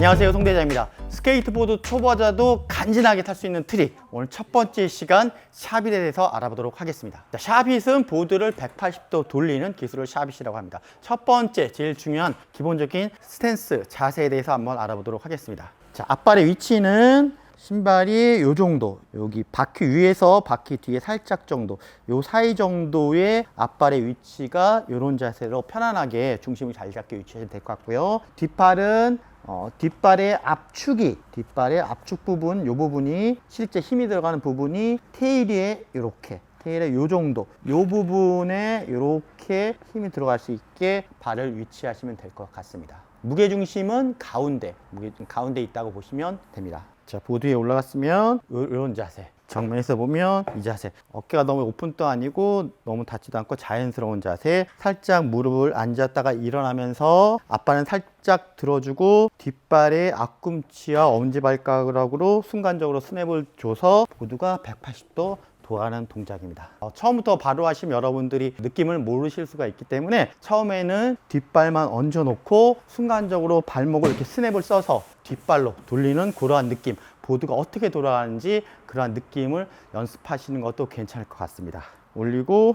안녕하세요 송대자입니다. 스케이트보드 초보자도 간지나게 탈 수 있는 트릭 오늘 첫 번째 시간 샤빗에 대해서 알아보도록 하겠습니다. 자, 샤빗은 보드를 180도 돌리는 기술을 샤빗이라고 합니다. 첫 번째 제일 중요한 기본적인 스탠스 자세에 대해서 한번 알아보도록 하겠습니다. 자 앞발의 위치는 신발이 요 정도 여기 바퀴 위에서 바퀴 뒤에 살짝 정도 요 사이 정도의 앞발의 위치가 이런 자세로 편안하게 중심을 잘 잡게 위치하시면 될것 같고요. 뒷발은 어, 뒷발의 압축이 뒷발의 압축 부분 요 부분이 실제 힘이 들어가는 부분이 테일에 이렇게 테일의 요 정도 요 부분에 이렇게 힘이 들어갈 수 있게 발을 위치하시면 될 것 같습니다. 무게 중심은 가운데 무게 중 가운데 있다고 보시면 됩니다 자 보드 위에 올라갔으면 이런 자세. 정면에서 보면 이 자세. 어깨가 너무 오픈도 아니고 너무 닿지도 않고 자연스러운 자세. 살짝 무릎을 앉았다가 일어나면서 앞발은 살짝 들어주고 뒷발의 앞꿈치와 엄지발가락으로 순간적으로 스냅을 줘서 보드가 180도 돌아가는 동작입니다. 어, 처음부터 바로 하시면 여러분들이 느낌을 모르실 수가 있기 때문에 처음에는 뒷발만 얹어놓고 순간적으로 발목을 이렇게 스냅을 써서 뒷발로 돌리는 그러한 느낌 보드가 어떻게 돌아가는지 그러한 느낌을 연습하시는 것도 괜찮을 것 같습니다. 올리고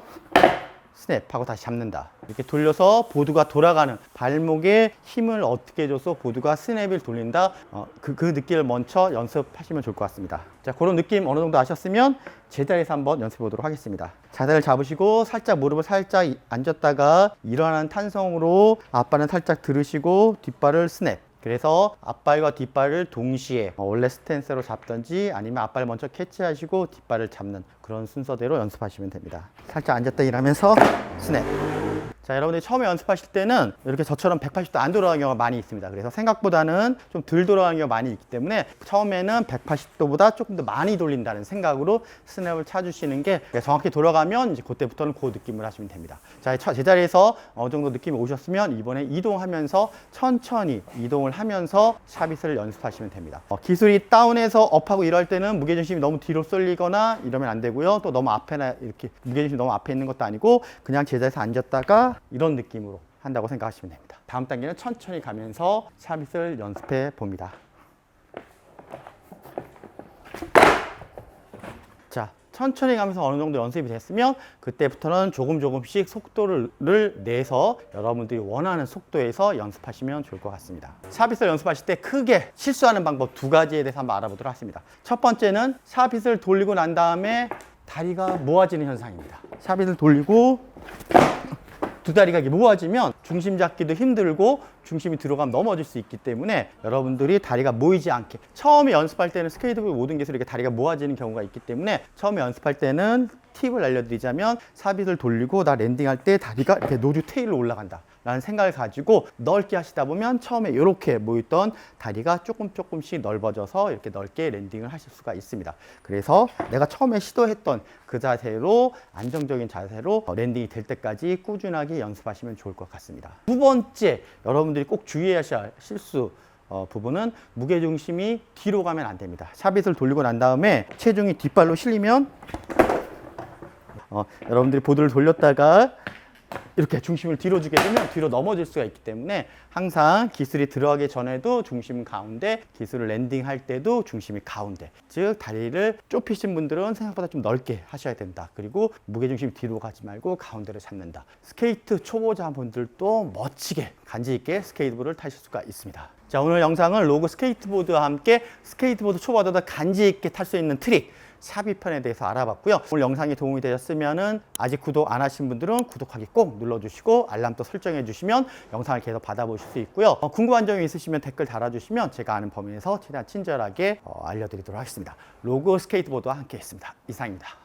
스냅하고 다시 잡는다. 이렇게 돌려서 보드가 돌아가는 발목에 힘을 어떻게 줘서 보드가 스냅을 돌린다. 어, 그, 그 느낌을 먼저 연습하시면 좋을 것 같습니다. 자, 그런 느낌 어느 정도 아셨으면 제자리에서 한번 연습해 보도록 하겠습니다. 자세를 잡으시고 살짝 무릎을 살짝 이- 앉았다가 일어나는 탄성으로 앞발은 살짝 들으시고 뒷발을 스냅. 그래서 앞발과 뒷발을 동시에 어, 원래 스탠스로 잡든지 아니면 앞발 먼저 캐치하시고 뒷발을 잡는 그런 순서대로 연습하시면 됩니다. 살짝 앉았다 일하면서 스냅. 자, 여러분들이 처음에 연습하실 때는 이렇게 저처럼 180도 안 돌아가는 경우가 많이 있습니다. 그래서 생각보다는 좀 덜 돌아가는 경우가 많이 있기 때문에 처음에는 180도보다 조금 더 많이 돌린다는 생각으로 스냅을 찾으시는 게 정확히 돌아가면 이제 그때부터는 그 느낌을 하시면 됩니다. 자, 첫 제자리에서 어느 정도 느낌이 오셨으면 이번에 이동하면서 천천히 이동을 하면서 샤빗을 연습하시면 됩니다. 어, 기술이 다운해서 업하고 이럴 때는 무게중심이 너무 뒤로 쏠리거나 이러면 안 되고요. 또 너무 앞에나 이렇게 무게중심이 너무 앞에 있는 것도 아니고 그냥 제자리에서 앉았다가 이런 느낌으로 한다고 생각하시면 됩니다. 다음 단계는 천천히 가면서 샤빗을 연습해 봅니다. 자, 천천히 가면서 어느 정도 연습이 됐으면 그때부터는 조금 조금씩 속도를 내서 여러분들이 원하는 속도에서 연습하시면 좋을 것 같습니다. 샤빗을 연습하실 때 크게 실수하는 방법 두 가지에 대해서 한번 알아보도록 하겠습니다. 첫 번째는 샤빗을 돌리고 난 다음에 다리가 모아지는 현상입니다. 샤빗을 돌리고 두 다리가 모아지면 중심 잡기도 힘들고 중심이 들어가면 넘어질 수 있기 때문에 여러분들이 다리가 모이지 않게 처음에 연습할 때는 스케이트보드 모든 기술이 이렇게 다리가 모아지는 경우가 있기 때문에 처음에 연습할 때는 팁을 알려드리자면 삽입을 돌리고 나 랜딩할 때 다리가 이렇게 노즈 테일로 올라간다. 라는 생각을 가지고 넓게 하시다 보면 처음에 이렇게 모였던 다리가 조금 조금씩 넓어져서 이렇게 넓게 랜딩을 하실 수가 있습니다. 그래서 내가 처음에 시도했던 그 자세로 안정적인 자세로 어, 랜딩이 될 때까지 꾸준하게 연습하시면 좋을 것 같습니다. 두 번째 여러분 들이 꼭 주의하셔야 할 실수 어, 부분은 무게 중심이 뒤로 가면 안 됩니다. 샤빗을 돌리고 난 다음에 체중이 뒷발로 실리면 어, 여러분들이 보드를 돌렸다가 이렇게 중심을 뒤로 주게 되면 뒤로 넘어질 수가 있기 때문에 항상 기술이 들어가기 전에도 중심 가운데 기술을 랜딩할 때도 중심이 가운데 즉 다리를 좁히신 분들은 생각보다 좀 넓게 하셔야 된다. 그리고 무게중심 뒤로 가지 말고 가운데를 잡는다. 스케이트 초보자 분들도 멋지게 간지 있게 스케이트보드를 타실 수가 있습니다. 자 오늘 영상은 로그 스케이트보드와 함께 스케이트보드 초보자도 간지 있게 탈 수 있는 트릭 삽입편에 대해서 알아봤고요. 오늘 영상이 도움이 되셨으면 아직 구독 안 하신 분들은 구독하기 꼭 눌러주시고 알람도 설정해 주시면 영상을 계속 받아보실 수 있고요. 어, 궁금한 점이 있으시면 댓글 달아주시면 제가 아는 범위에서 최대한 친절하게 어, 알려드리도록 하겠습니다. 로고 스케이트보드와 함께 했습니다. 이상입니다.